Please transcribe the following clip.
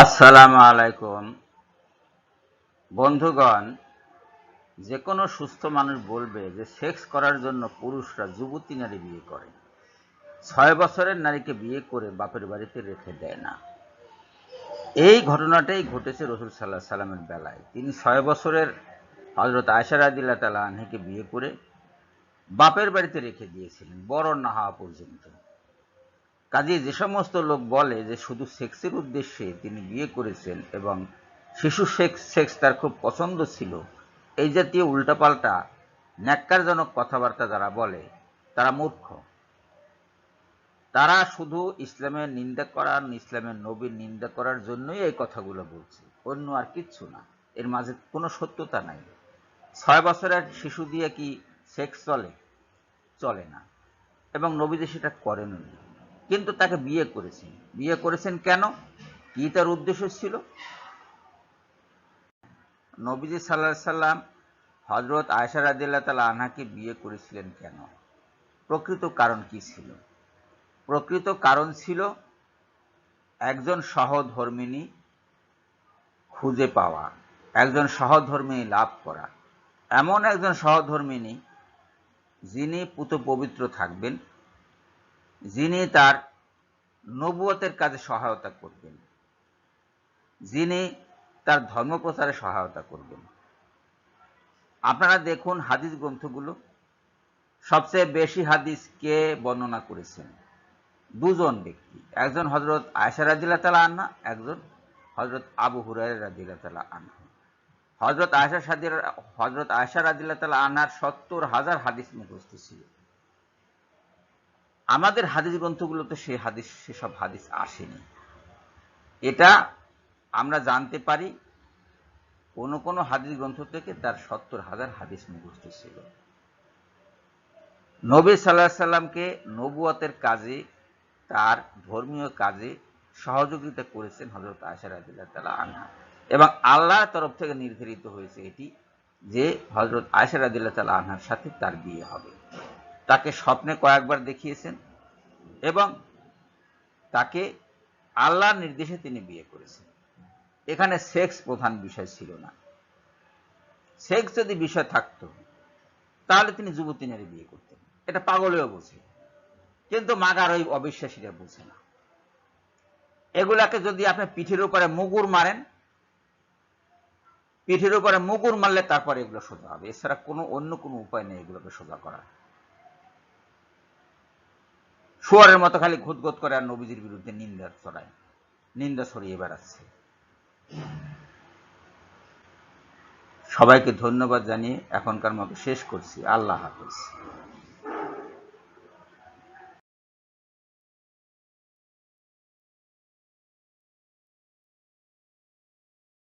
আসসালামু আলাইকুম। বন্ধুগণ যে কোনো সুস্থ মানুষ বলবে যে সেক্স করার জন্য পুরুষরা যুবতী নারী বিয়ে করে। ছয় বছরের নারীকে বিয়ে করে বাপের বাড়িতে রেখে দেয় না। এই ঘটনাটাই ঘটেছে রসুল সাল্লাহ সাল্লামের বেলায়। তিনি ছয় বছরের হজরত আয়সার আদিল্লা তালা আনহিকে বিয়ে করে বাপের বাড়িতে রেখে দিয়েছিলেন, বড় না হওয়া পর্যন্ত। কাজে যে সমস্ত লোক বলে যে শুধু সেক্সের উদ্দেশ্যে তিনি বিয়ে করেছেন এবং শিশু সেক্স সেক্স তার খুব পছন্দ ছিল, এই জাতীয় উল্টাপাল্টা, ন্যাক্কারজনক কথাবার্তা যারা বলে, তারা মূর্খ। তারা শুধু ইসলামের নিন্দা করার, ইসলামের নবীর নিন্দা করার জন্যই এই কথাগুলো বলছে। অন্য আর কিচ্ছু না। এর মাঝে কোনো সত্যতা নাই। ছয় বছরের শিশু দিয়ে কি সেক্স চলে? চলে না। এবং নবীজি সেটা করেননি। কিন্তু তাকে বিয়ে করেছেন। বিয়ে করেছেন কেন? কি তার উদ্দেশ্য ছিল? নবীজি সাল্লাহ সাল্লাম হজরত আয়সা রাদিল্লাহ তালা আনহাকে বিয়ে করেছিলেন কেন? প্রকৃত কারণ কি ছিল? প্রকৃত কারণ ছিল একজন সহধর্মিনী খুঁজে পাওয়া, একজন সহধর্মিনী লাভ করা। এমন একজন সহধর্মিনী যিনি পুত পবিত্র থাকবেন, যিনি তার নবুয়তের কাজে সহায়তা করবেন। যিনি তার ধর্মপ্রচারে সহায়তা করবেন। আপনারা দেখুন হাদিস গ্রন্থগুলো। সবচেয়ে বেশি হাদিস কে বর্ণনা করেছেন? দুজন ব্যক্তি। একজন হজরত আয়সা রাজিল্লা তালা আন্না একজন হজরত আবু হুরাই রাজিল্লা তালা আনহা। হজরত আয়সা সাদির হজরত আয়সা রাজিল্লা তালা আনার সত্তর হাজার হাদিস মুখস্থ ছিল। আমাদের হাদিস গ্রন্থগুলোতে সে হাদিস, সেসব হাদিস আসেনি। এটা আমরা জানতে পারি, কোনো কোনো হাদিস গ্রন্থ থেকে তার সত্তর হাজার হাদিস মুখস্থ ছিল। নবী সাল্লাহ সাল্লামকে নবুয়তের কাজে, তার ধর্মীয় কাজে সহযোগিতা করেছেন হজরত আশার আদিল্লাহ তালা আনহা। এবং আল্লাহর তরফ থেকে নির্ধারিত হয়েছে এটি যে হজরত আয়সার আদিল্লাহ তালা আনহার সাথে তার বিয়ে হবে। তাকে স্বপ্নে কয়েকবার দেখিয়েছেন এবং তাকে আল্লাহর নির্দেশে তিনি বিয়ে করেছেন। এখানে সেক্স প্রধান বিষয় ছিল না। সেক্স যদি বিষয় থাকতো, তাহলে তিনি যুবতী নারী বিয়ে করতেন। এটা পাগলেও বোঝে। কিন্তু মাগার ওই অবিশ্বাসীরা বোঝে না। এগুলাকে যদি আপনি পিঠের উপরে মুগুর মারেন, পিঠের উপরে মুগুর মারলে তারপরে এগুলো সোজা হবে। এছাড়া কোনো, অন্য কোনো উপায় নেই এগুলোকে সোজা করার। শুয়ারের মতো খালি খুদগত করে আর নবীজির বিরুদ্ধে নিন্দা ছড়ায়। নিন্দা ছড়িয়ে বেড়াচ্ছে। সবাইকে ধন্যবাদ জানিয়ে এখনকার মতো শেষ করছি। আল্লাহ হাফেজ।